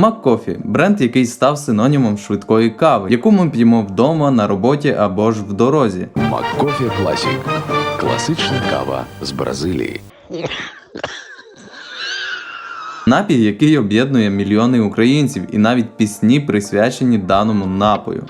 Маккофі бренд, який став синонімом швидкої кави, яку ми п'ємо вдома, на роботі або ж в дорозі. Маккофі Класік. Класична кава з Бразилії. Напій, який об'єднує мільйони українців, і навіть пісні присвячені даному напою.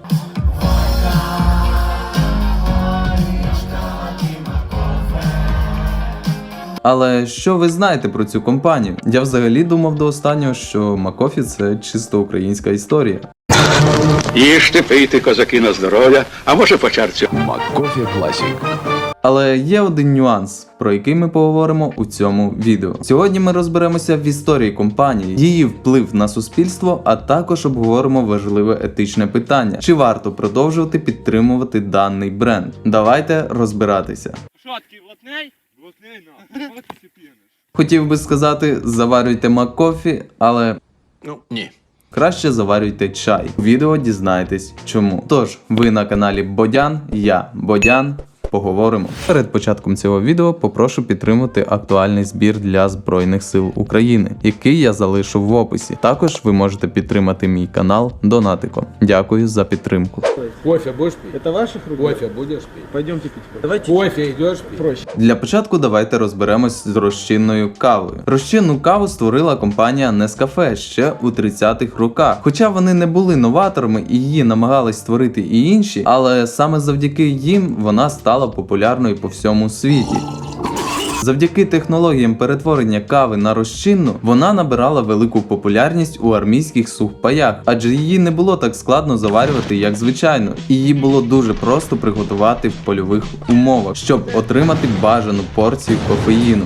Але що ви знаєте про цю компанію? Я взагалі думав до останнього, що Макофі це чисто українська історія. Їжте, пийте, козаки на здоров'я, а може по чарцю. Маккофі Класік. Але є один нюанс, про який ми поговоримо у цьому відео. Сьогодні ми розберемося в історії компанії, її вплив на суспільство, а також обговоримо важливе етичне питання: чи варто продовжувати підтримувати даний бренд? Давайте розбиратися. Що, такий блатний? Хотів би сказати, заварюйте маккофі, але Ну, ні. краще заварюйте чай. У відео дізнаєтесь чому. Тож, ви на каналі Бодян, я Бодян. Поговоримо. Перед початком цього відео попрошу підтримати актуальний збір для Збройних сил України, який я залишу в описі. Також ви можете підтримати мій канал донатиком. Дякую за підтримку. Кофе будешь пить? Это ваших рук? Кофе будешь пить? Пойдемте пить. Давайте Кофе идешь пить? проще. Для початку давайте розберемось з розчинною кавою. Розчинну каву створила компанія Nescafe ще у 30-х роках. Хоча вони не були новаторами і її намагались створити і інші, але саме завдяки їм вона стала популярною по всьому світі. Завдяки технологіям перетворення кави на розчинну, вона набирала велику популярність у армійських сухпаях, адже її не було так складно заварювати, як звичайно, і її було дуже просто приготувати в польових умовах, щоб отримати бажану порцію кофеїну.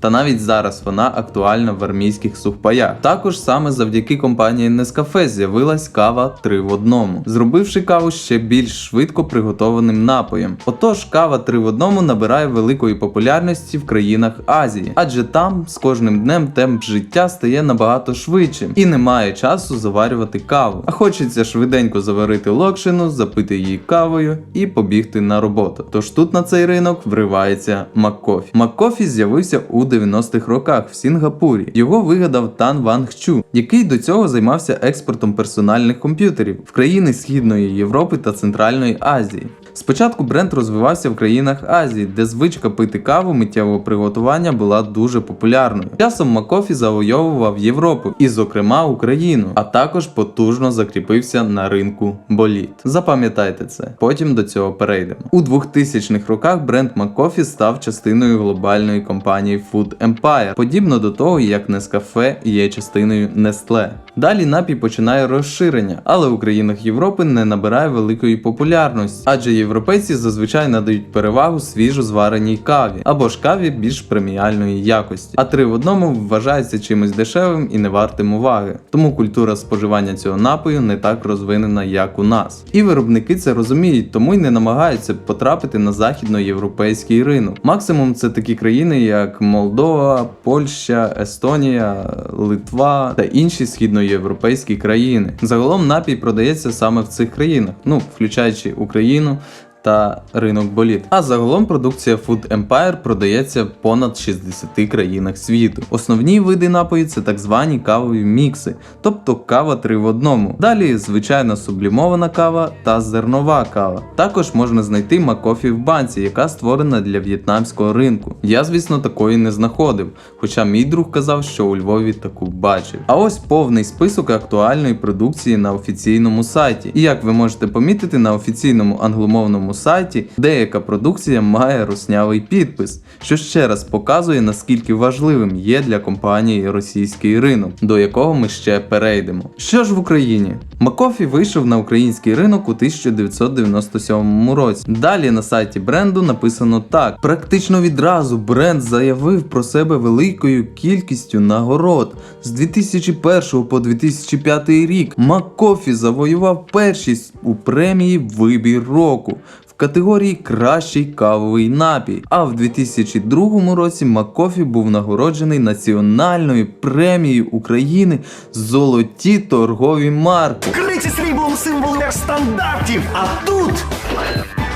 Та навіть зараз вона актуальна в армійських сухпаях. Також саме завдяки компанії Nescafe з'явилась кава 3 в одному, зробивши каву ще більш швидко приготованим напоєм. Отож, кава 3 в одному набирає великої популярності в країнах Азії, адже там з кожним днем темп життя стає набагато швидшим і немає часу заварювати каву. А хочеться швиденько заварити локшину, запити її кавою і побігти на роботу. Тож тут на цей ринок вривається Маккофі. Маккофі з'явився у 90-х роках в Сінгапурі. Його вигадав Тан Ванг Чу, який до цього займався експортом персональних комп'ютерів в країни Східної Європи та Центральної Азії. Спочатку бренд розвивався в країнах Азії, де звичка пити каву миттєвого приготування була дуже популярною. Часом Макофі завойовував Європу і, зокрема, Україну, а також потужно закріпився на ринку боліт. Запам'ятайте це, потім до цього перейдемо. У 2000-х роках бренд Макофі став частиною глобальної компанії Food Empire, подібно до того, як Nescafe є частиною Nestle. Далі напій починає розширення, але у країнах Європи не набирає великої популярності, адже європейці зазвичай надають перевагу свіжо звареній каві або ж каві більш преміальної якості. А три в одному вважається чимось дешевим і не вартим уваги. Тому культура споживання цього напою не так розвинена, як у нас. І виробники це розуміють, тому й не намагаються потрапити на західноєвропейський ринок. Максимум це такі країни, як Молдова, Польща, Естонія, Литва та інші східноєвропейські країни. Загалом напій продається саме в цих країнах, ну включаючи Україну. Та ринок боліт. А загалом продукція Food Empire продається в понад 60 країнах світу. Основні види напою це так звані кавові мікси, тобто кава 3 в одному. Далі звичайна сублімована кава та зернова кава. Також можна знайти макофі в банці, яка створена для в'єтнамського ринку. Я, звісно, такої не знаходив, хоча мій друг казав, що у Львові таку бачив. А ось повний список актуальної продукції на офіційному сайті. І як ви можете помітити, на офіційному англомовному сайті деяка продукція має руснявий підпис, що ще раз показує наскільки важливим є для компанії російський ринок, до якого ми ще перейдемо. Що ж в Україні? Макофі вийшов на український ринок у 1997 році. Далі на сайті бренду написано так: практично відразу бренд заявив про себе великою кількістю нагород. З 2001 по 2005 рік Макофі завоював першість у премії Вибір року. В категорії Кращий кавовий напій. А в 2002 році Макофі був нагороджений національною премією України Золоті торгові марки. Криці сріблом символ стандартів. А тут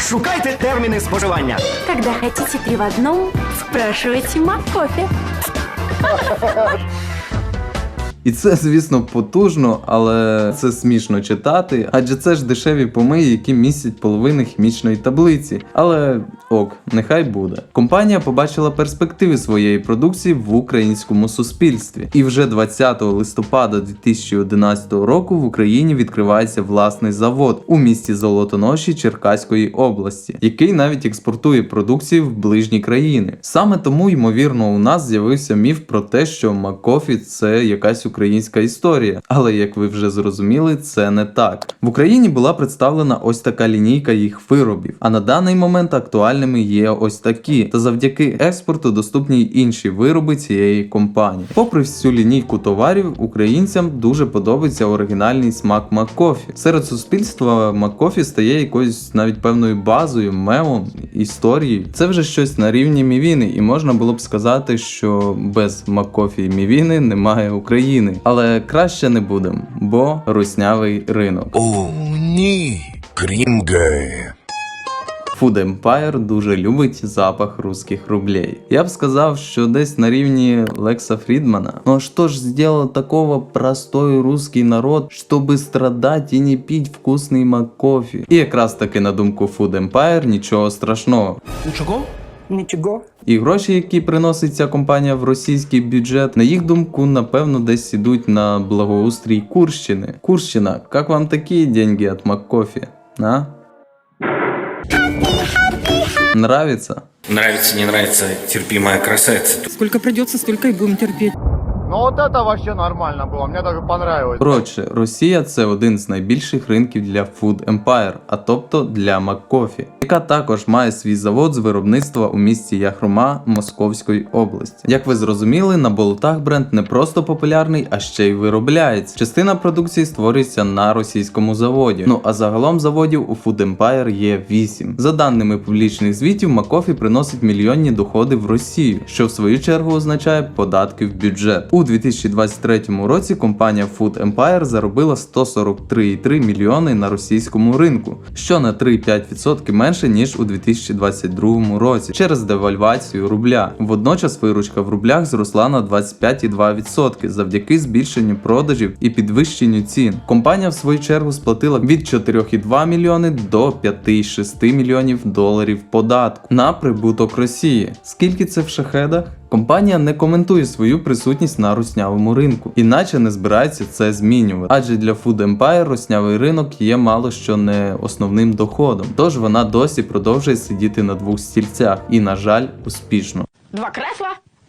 Шукайте терміни споживання. Когда хотите три в одном, спрашивайте Маккофе. І це, звісно, потужно, але це смішно читати, адже це ж дешеві помиї, які містять половину хімічної таблиці. Але ок, нехай буде. Компанія побачила перспективи своєї продукції в українському суспільстві. І вже 20 листопада 2011 року в Україні відкривається власний завод у місті Золотоноші Черкаської області, який навіть експортує продукцію в ближні країни. Саме тому, ймовірно, у нас з'явився міф про те, що Макофі це якась українська історія. Але як ви вже зрозуміли, це не так. В Україні була представлена ось така лінійка їх виробів, а на даний момент актуальними є ось такі. Та завдяки експорту доступні й інші вироби цієї компанії. Попри всю лінійку товарів, українцям дуже подобається оригінальний смак Маккофі. Серед суспільства Маккофі стає якоюсь навіть певною базою, мемом, історією. Це вже щось на рівні Мівіни, і можна було б сказати, що без Маккофі і Мівіни немає України. Але краще не будемо, бо руснявий ринок. О, ні, Крінге. Food Empire дуже любить запах русських рублей. Я б сказав, що десь на рівні Лекса Фрідмана. Ну а что ж сделал такого простой русский народ, чтобы страдать и не пить вкусний маккофі? І якраз таки на думку Food Empire нічого страшного. Нічого. І гроші, які приносить ця компанія в російський бюджет, на їх думку, напевно, десь ідуть на благоустрій Курщини. Курщина, як вам такі деньги від Маккофі? А? Нравится? Нравится, не нравится, терпимая красавица. Сколько придется, столько и будем терпеть. Ну вот это вообще нормально было, мне даже понравилось. Коротше, Росія це один з найбільших ринків для Food Empire, а тобто для Маккофі, яка також має свій завод з виробництва у місті Яхрома Московської області. Як ви зрозуміли, на болотах бренд не просто популярний, а ще й виробляється. Частина продукції створюється на російському заводі. Ну а загалом заводів у Food Empire є 8. За даними публічних звітів, Макофі приносить мільйонні доходи в Росію, що в свою чергу означає податки в бюджет. У 2023 році компанія Food Empire заробила 143,3 мільйони на російському ринку, що на 3,5% менше ніж у 2022 році через девальвацію рубля. Водночас виручка в рублях зросла на 25,2% завдяки збільшенню продажів і підвищенню цін. Компанія в свою чергу сплатила від 4,2 мільйони до 5,6 мільйонів доларів податку на прибуток Росії. Скільки це в шахедах? Компанія не коментує свою присутність на руснявому ринку, іначе не збирається це змінювати. Адже для Food Empire руснявий ринок є мало що не основним доходом. Тож вона досі продовжує сидіти на двох стільцях і, на жаль, успішно. Два кресла?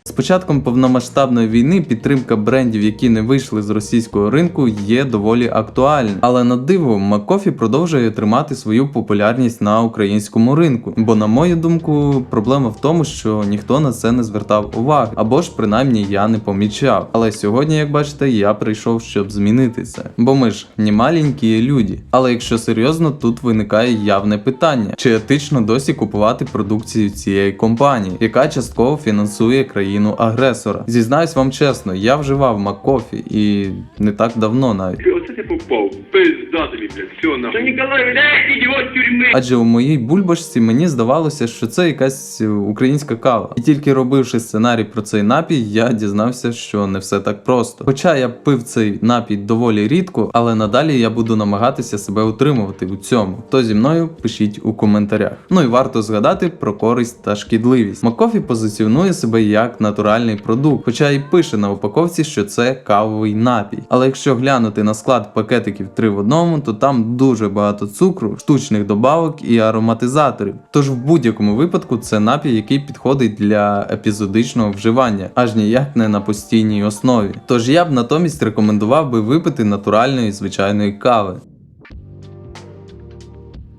З початком повномасштабної війни підтримка брендів, які не вийшли з російського ринку, є доволі актуальна. Але на диво, Макофі продовжує тримати свою популярність на українському ринку. Бо, на мою думку, проблема в тому, що ніхто на це не звертав уваги, або ж принаймні я не помічав. Але сьогодні, як бачите, я прийшов, щоб змінити це. Бо ми ж не маленькі люди. Але якщо серйозно, тут виникає явне питання: чи етично досі купувати продукцію цієї компанії, яка частково фінансує країну агресора? Зізнаюсь вам чесно, я вживав Макофі і не так давно навіть. Оце ти попав. Пизда тобі, блядь, все нахуй. Та Ніколай, блядь, ідіот тюрми. Адже у моїй бульбашці мені здавалося, що це якась е, українська кава. І тільки робивши сценарій про цей напій, я дізнався, що не все так просто. Хоча я пив цей напій доволі рідко, але надалі я буду намагатися себе утримувати у цьому. Хто зі мною пишіть у коментарях. Ну і варто згадати про користь та шкідливість. Макофі позиціонує себе як натуральний продукт, хоча й пише на упаковці, що це кавовий напій. Але якщо глянути на склад пакетиків 3 в одному, то там дуже багато цукру, штучних добавок і ароматизаторів. Тож в будь-якому випадку це напій, який підходить для епізодичного вживання, аж ніяк не на постійній основі. Тож я б натомість рекомендував би випити натуральної звичайної кави.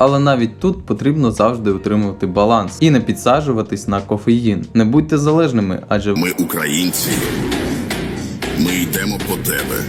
Але навіть тут потрібно завжди утримувати баланс і не підсаджуватись на кофеїн. Не будьте залежними, адже Ми українці. Ми йдемо по тебе.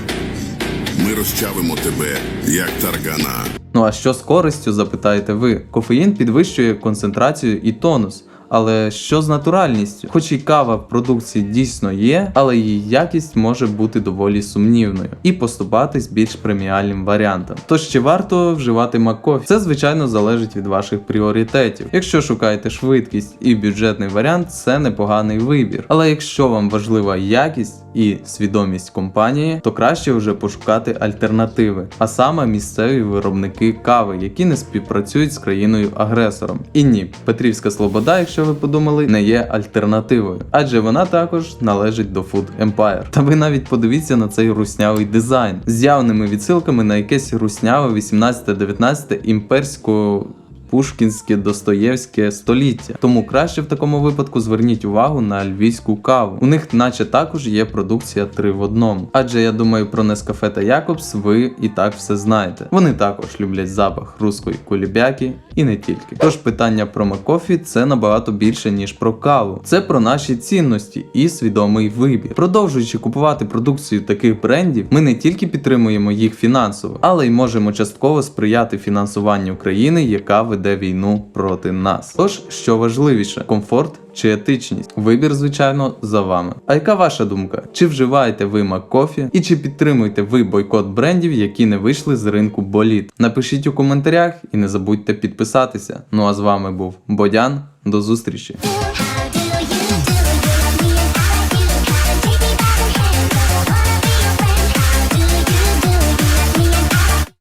Ми розчавимо тебе, як таргана. Ну а що з користю, запитаєте ви? Кофеїн підвищує концентрацію і тонус. Але що з натуральністю? Хоч і кава в продукції дійсно є, але її якість може бути доволі сумнівною і поступатись більш преміальним варіантам. Тож чи варто вживати Маккофі? Це звичайно залежить від ваших пріоритетів. Якщо шукаєте швидкість і бюджетний варіант, це непоганий вибір. Але якщо вам важлива якість і свідомість компанії, то краще вже пошукати альтернативи, а саме місцеві виробники кави, які не співпрацюють з країною-агресором. І ні, Петрівська Слобода, якщо ви подумали, не є альтернативою, адже вона також належить до Food Empire. Та ви навіть подивіться на цей руснявий дизайн з явними відсилками на якесь русняве 18-19 імперського Пушкінське Достоєвське століття. Тому краще в такому випадку зверніть увагу на львівську каву. У них, наче також є продукція 3 в одному. Адже я думаю, про Нескафе та Якобс ви і так все знаєте. Вони також люблять запах руської кулібяки і не тільки. Тож питання про Макофі це набагато більше ніж про каву. Це про наші цінності і свідомий вибір. Продовжуючи купувати продукцію таких брендів, ми не тільки підтримуємо їх фінансово, але й можемо частково сприяти фінансуванню країни, яка веде війну проти нас. Тож, що важливіше, комфорт чи етичність? Вибір, звичайно, за вами. А яка ваша думка? Чи вживаєте ви Маккофі? І чи підтримуєте ви бойкот брендів, які не вийшли з ринку боліт? Напишіть у коментарях і не забудьте підписатися. Ну а з вами був Бодян. До зустрічі!